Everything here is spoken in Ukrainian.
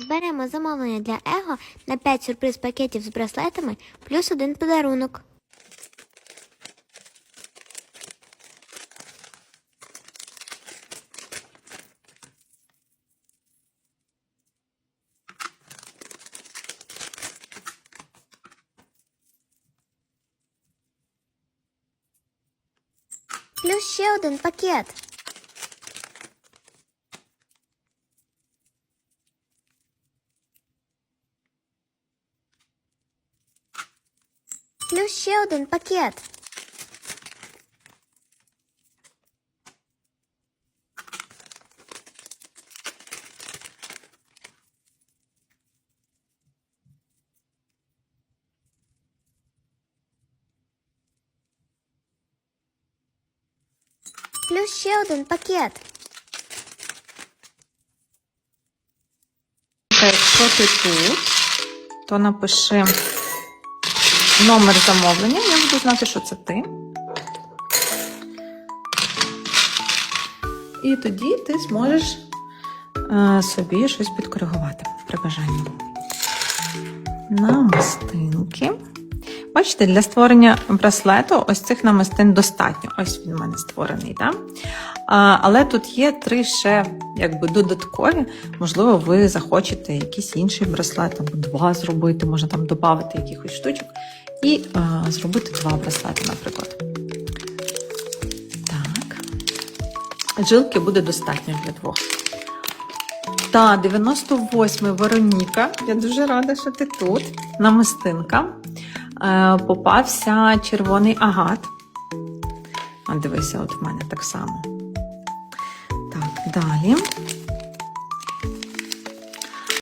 Зберемо замовлення для Его на 5 сюрприз пакетів з браслетами плюс один подарунок. Плюс ще один пакет. Плюс ще один пакет. Плюс ще один пакет. Якщо ти тут, то напиши номер замовлення, я буду знати, що це ти. І тоді ти зможеш е, собі щось підкоригувати при бажанні. Намистинки. Бачите, для створення браслету ось цих намистин достатньо. Ось він у мене створений, так? А, але тут є три ще якби додаткові. Можливо, ви захочете якийсь інший браслет або два зробити, можна там додати якихось штучок і а, зробити два браслети, наприклад. Так. Джилки буде достатньо для двох. Та, 98 Вероніка. Я дуже рада, що ти тут. Намистинка. Е, попався червоний агат. А дивися, от в мене так само. Так, далі.